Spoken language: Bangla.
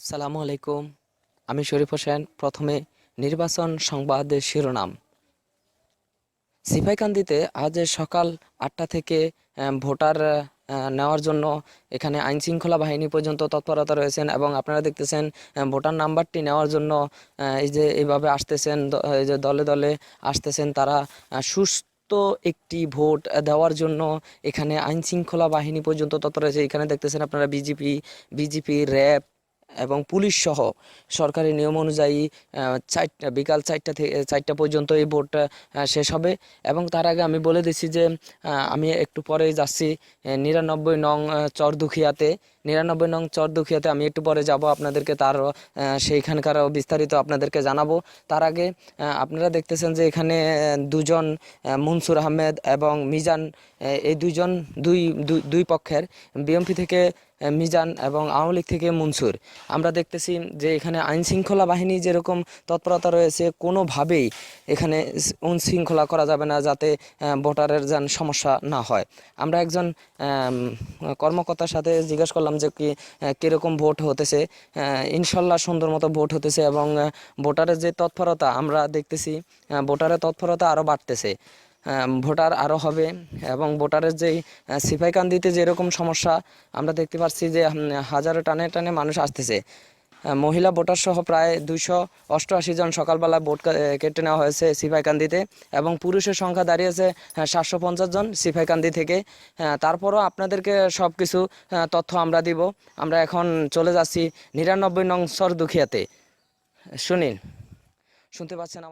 আসসালামু আলাইকুম। আমি শরীফ হোসেন। প্রথমে নির্বাচন সংবাদের শিরোনাম। সিপাইকান্দিতে আজ সকাল আটটা থেকে ভোটার নেওয়ার জন্য এখানে আইন শৃঙ্খলা বাহিনী পর্যন্ত তৎপরতা রয়েছেন এবং আপনারা দেখতেছেন ভোটার নাম্বারটি নেওয়ার জন্য এই যে এইভাবে আসতেছেন এই যে দলে দলে আসতেছেন তারা সুস্থ একটি ভোট দেওয়ার জন্য এখানে আইন শৃঙ্খলা বাহিনী পর্যন্ত তৎপর রয়েছে। এখানে দেখতেছেন আপনারা বিজেপি বিজেপি র্যাব এবং পুলিশ সহ সরকারি নিয়ম অনুযায়ী চারটা, বিকাল চারটা থেকে চারটা পর্যন্ত এই ভোটটা শেষ হবে। এবং তার আগে আমি বলে দিচ্ছি যে আমি একটু পরেই যাচ্ছি নিরানব্বই নং চরদুখিয়াতে। নিরানব্বই নং চরদুখিয়াতে আমি একটু পরে যাব, আপনাদেরকে তার সেইখানকার বিস্তারিত আপনাদেরকে জানাব। তার আগে আপনারা দেখতেছেন যে এখানে দুজন মনসুর আহমেদ এবং মিজান এই দুইজন, দুই, দুই- দুই পক্ষের বিএমপি থেকে মিজান এবং আওয়ামী লীগ থেকে মনসুর। আমরা দেখতেছি যে এখানে আইন শৃঙ্খলা বাহিনী যেরকম তৎপরতা রয়েছে, কোনোভাবেই এখানে শৃঙ্খলা করা যাবে না যাতে ভোটারের যেন সমস্যা না হয়। আমরা একজন কর্মকর্তার সাথে জিজ্ঞেস করলাম যে কি কীরকম ভোট হতেছে। ইনশাল্লাহ সুন্দর মতো ভোট হতেছে এবং ভোটারের যে তৎপরতা, আমরা দেখতেছি ভোটারের তৎপরতা আরও বাড়তেছে। ভোটার আরও হবে এবং ভোটারের যেই সিপাইকান্দিতে যেরকম সমস্যা, আমরা দেখতে পাচ্ছি যে হাজারো টানে টানে মানুষ আসতেছে। মহিলা ভোটার সহ প্রায় দুশো অষ্টআশি জন সকালবেলা ভোট কেটে নেওয়া হয়েছে সিফাইকান্দিতে এবং পুরুষের সংখ্যা দাঁড়িয়েছে সাতশো পঞ্চাশ জন সিফাইকান্দি থেকে। আহ, তারপরও আপনাদেরকে সব কিছু তথ্য আমরা দিব। আমরা এখন চলে যাচ্ছি নিরানব্বই নং সর দুখিয়াতে শুনিন শুনতে পাচ্ছেন আমার